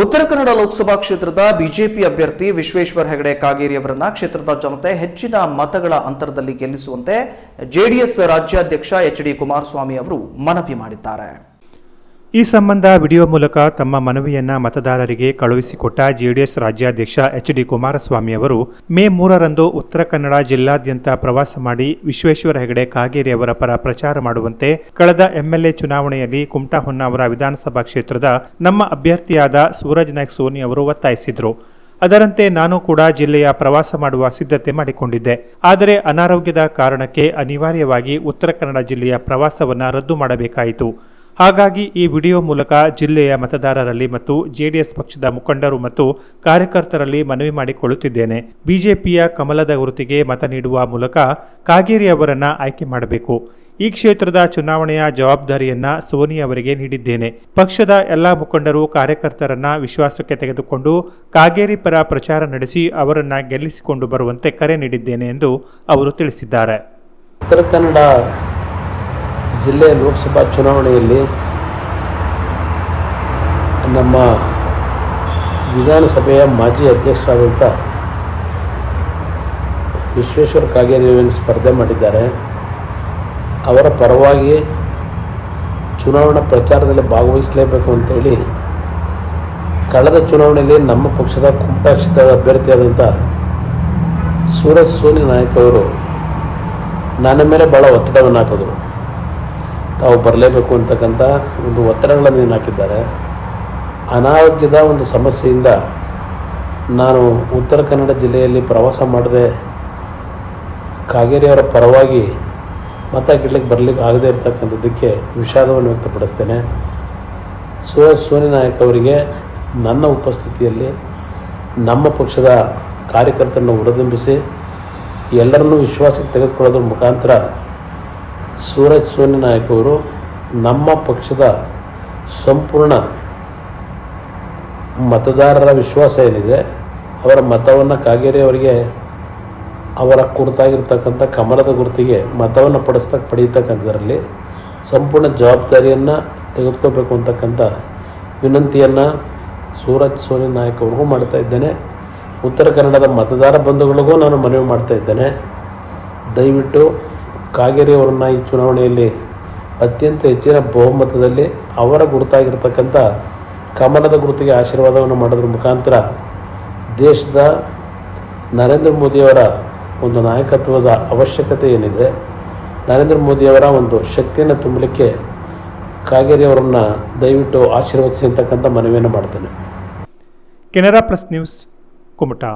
ಉತ್ತರ ಕನ್ನಡ ಲೋಕಸಭಾ ಕ್ಷೇತ್ರದ ಬಿಜೆಪಿ ಅಭ್ಯರ್ಥಿ ವಿಶ್ವೇಶ್ವರ ಹೆಗಡೆ ಕಾಗೇರಿ ಅವರನ್ನ ಕ್ಷೇತ್ರದ ಜನತೆ ಹೆಚ್ಚಿನ ಮತಗಳ ಅಂತರದಲ್ಲಿ ಗೆಲ್ಲಿಸುವಂತೆ ಜೆಡಿಎಸ್ ರಾಜ್ಯಾಧ್ಯಕ್ಷ ಎಚ್ ಡಿ ಕುಮಾರಸ್ವಾಮಿ ಅವರು ಮನವಿ ಮಾಡಿದ್ದಾರೆ. ಈ ಸಂಬಂಧ ವಿಡಿಯೋ ಮೂಲಕ ತಮ್ಮ ಮನವಿಯನ್ನ ಮತದಾರರಿಗೆ ಕಳುಹಿಸಿಕೊಟ್ಟ ಜೆಡಿಎಸ್ ರಾಜ್ಯಾಧ್ಯಕ್ಷ ಎಚ್ ಡಿ ಕುಮಾರಸ್ವಾಮಿ ಅವರು, ಮೇ ಮೂರರಂದು ಉತ್ತರ ಕನ್ನಡ ಜಿಲ್ಲಾದ್ಯಂತ ಪ್ರವಾಸ ಮಾಡಿ ವಿಶ್ವೇಶ್ವರ ಹೆಗಡೆ ಕಾಗೇರಿ ಅವರ ಪರ ಪ್ರಚಾರ ಮಾಡುವಂತೆ ಕಳೆದ ಎಂಎಲ್ಎ ಚುನಾವಣೆಯಲ್ಲಿ ಕುಮಟಾ ಹೊನ್ನಾವರ ವಿಧಾನಸಭಾ ಕ್ಷೇತ್ರದ ನಮ್ಮ ಅಭ್ಯರ್ಥಿಯಾದ ಸೂರಜ್ ನಾಯ್ಕ್ ಸೋನಿ ಅವರು ಒತ್ತಾಯಿಸಿದರು. ಅದರಂತೆ ನಾನು ಕೂಡ ಜಿಲ್ಲೆಯ ಪ್ರವಾಸ ಮಾಡುವ ಸಿದ್ಧತೆ ಮಾಡಿಕೊಂಡಿದ್ದೆ. ಆದರೆ ಅನಾರೋಗ್ಯದ ಕಾರಣಕ್ಕೆ ಅನಿವಾರ್ಯವಾಗಿ ಉತ್ತರ ಕನ್ನಡ ಜಿಲ್ಲೆಯ ಪ್ರವಾಸವನ್ನು ರದ್ದು ಮಾಡಬೇಕಾಯಿತು. ಹಾಗಾಗಿ ಈ ವಿಡಿಯೋ ಮೂಲಕ ಜಿಲ್ಲೆಯ ಮತದಾರರಲ್ಲಿ ಮತ್ತು ಜೆಡಿಎಸ್ ಪಕ್ಷದ ಮುಖಂಡರು ಮತ್ತು ಕಾರ್ಯಕರ್ತರಲ್ಲಿ ಮನವಿ ಮಾಡಿಕೊಳ್ಳುತ್ತಿದ್ದೇನೆ. ಬಿಜೆಪಿಯ ಕಮಲದ ಗುರುತಿಗೆ ಮತ ನೀಡುವ ಮೂಲಕ ಕಾಗೇರಿ ಅವರನ್ನ ಆಯ್ಕೆ ಮಾಡಬೇಕು. ಈ ಕ್ಷೇತ್ರದ ಚುನಾವಣೆಯ ಜವಾಬ್ದಾರಿಯನ್ನ ಸೋನಿ ಅವರಿಗೆ ನೀಡಿದ್ದೇನೆ. ಪಕ್ಷದ ಎಲ್ಲ ಮುಖಂಡರು, ಕಾರ್ಯಕರ್ತರನ್ನ ವಿಶ್ವಾಸಕ್ಕೆ ತೆಗೆದುಕೊಂಡು ಕಾಗೇರಿ ಪರ ಪ್ರಚಾರ ನಡೆಸಿ ಅವರನ್ನ ಗೆಲ್ಲಿಸಿಕೊಂಡು ಬರುವಂತೆ ಕರೆ ನೀಡಿದ್ದೇನೆ ಎಂದು ಅವರು ತಿಳಿಸಿದ್ದಾರೆ. ಉತ್ತರ ಕನ್ನಡ ಜಿಲ್ಲೆಯ ಲೋಕಸಭಾ ಚುನಾವಣೆಯಲ್ಲಿ ನಮ್ಮ ವಿಧಾನಸಭೆಯ ಮಾಜಿ ಅಧ್ಯಕ್ಷರಾದಂಥ ವಿಶ್ವೇಶ್ವರ ಕಾಗೇರಿಯನ್ನು ಸ್ಪರ್ಧೆ ಮಾಡಿದ್ದಾರೆ. ಅವರ ಪರವಾಗಿ ಚುನಾವಣಾ ಪ್ರಚಾರದಲ್ಲಿ ಭಾಗವಹಿಸಲೇಬೇಕು ಅಂತೇಳಿ ಕಳೆದ ಚುನಾವಣೆಯಲ್ಲಿ ನಮ್ಮ ಪಕ್ಷದ ಕುಮಟಾ ಕ್ಷೇತ್ರದ ಅಭ್ಯರ್ಥಿಯಾದಂಥ ಸೂರಜ್ ಸೋನಿ ನಾಯಕ್ ಅವರು ನನ್ನ ಮೇಲೆ ಭಾಳ ಒತ್ತಡವನ್ನು ಹಾಕಿದ್ರು ತಾವು ಬರಲೇಬೇಕು ಅಂತಕ್ಕಂಥ ಒಂದು ಒತ್ತಡಗಳನ್ನು ಏನು ಹಾಕಿದ್ದಾರೆ. ಅನಾರೋಗ್ಯದ ಒಂದು ಸಮಸ್ಯೆಯಿಂದ ನಾನು ಉತ್ತರ ಕನ್ನಡ ಜಿಲ್ಲೆಯಲ್ಲಿ ಪ್ರವಾಸ ಮಾಡದೆ ಕಾಗೇರಿಯವರ ಪರವಾಗಿ ಮತ ಗಿಡ್ಲಿಕ್ಕೆ ಬರಲಿಕ್ಕೆ ಆಗದೇ ಇರತಕ್ಕಂಥದ್ದಕ್ಕೆ ವಿಷಾದವನ್ನು ವ್ಯಕ್ತಪಡಿಸ್ತೇನೆ. ಸೋ ಸೋನಿ ನಾಯಕ್ ಅವರಿಗೆ ನನ್ನ ಉಪಸ್ಥಿತಿಯಲ್ಲಿ ನಮ್ಮ ಪಕ್ಷದ ಕಾರ್ಯಕರ್ತರನ್ನು ಹುರಿದುಂಬಿಸಿ ಎಲ್ಲರನ್ನೂ ವಿಶ್ವಾಸಕ್ಕೆ ತೆಗೆದುಕೊಳ್ಳೋದ್ರ ಮುಖಾಂತರ ಸೂರಜ್ ಸೋನಿ ನಾಯಕ್ ಅವರು ನಮ್ಮ ಪಕ್ಷದ ಸಂಪೂರ್ಣ ಮತದಾರರ ವಿಶ್ವಾಸ ಏನಿದೆ, ಅವರ ಮತವನ್ನು ಕಾಗೇರಿ ಅವರಿಗೆ ಅವರ ಕುರಿತಾಗಿರ್ತಕ್ಕಂಥ ಕಮಲದ ಗುರುತಿಗೆ ಮತವನ್ನು ಪಡಿಸ್ತಕ್ಕ ಪಡೀತಕ್ಕಂಥದ್ರಲ್ಲಿ ಸಂಪೂರ್ಣ ಜವಾಬ್ದಾರಿಯನ್ನು ತೆಗೆದುಕೋಬೇಕು ಅಂತಕ್ಕಂಥ ವಿನಂತಿಯನ್ನು ಸೂರಜ್ ಸೋನಿ ನಾಯಕ್ ಅವ್ರಿಗೂ ಮಾಡ್ತಾ ಇದ್ದೇನೆ. ಉತ್ತರ ಕನ್ನಡದ ಮತದಾರ ಬಂಧುಗಳಿಗೂ ನಾನು ಮನವಿ ಮಾಡ್ತಾ ಇದ್ದೇನೆ. ದಯವಿಟ್ಟು ಕಾಗೇರಿ ಅವರನ್ನು ಈ ಚುನಾವಣೆಯಲ್ಲಿ ಅತ್ಯಂತ ಹೆಚ್ಚಿನ ಬಹುಮತದಲ್ಲಿ ಅವರ ಗುರುತಾಗಿರ್ತಕ್ಕಂಥ ಕಮಲದ ಗುರುತಿಗೆ ಆಶೀರ್ವಾದವನ್ನು ಮಾಡೋದ್ರ ಮುಖಾಂತರ ದೇಶದ ನರೇಂದ್ರ ಮೋದಿಯವರ ಒಂದು ನಾಯಕತ್ವದ ಅವಶ್ಯಕತೆ ಏನಿದೆ, ನರೇಂದ್ರ ಮೋದಿಯವರ ಒಂದು ಶಕ್ತಿಯನ್ನು ತುಂಬಲಿಕ್ಕೆ ಕಾಗೇರಿ ಅವರನ್ನು ದಯವಿಟ್ಟು ಆಶೀರ್ವದಿಸಿ ಅಂತಕ್ಕಂಥ ಮನವಿಯನ್ನು ಮಾಡ್ತೇನೆ. Canara plus news Kumta.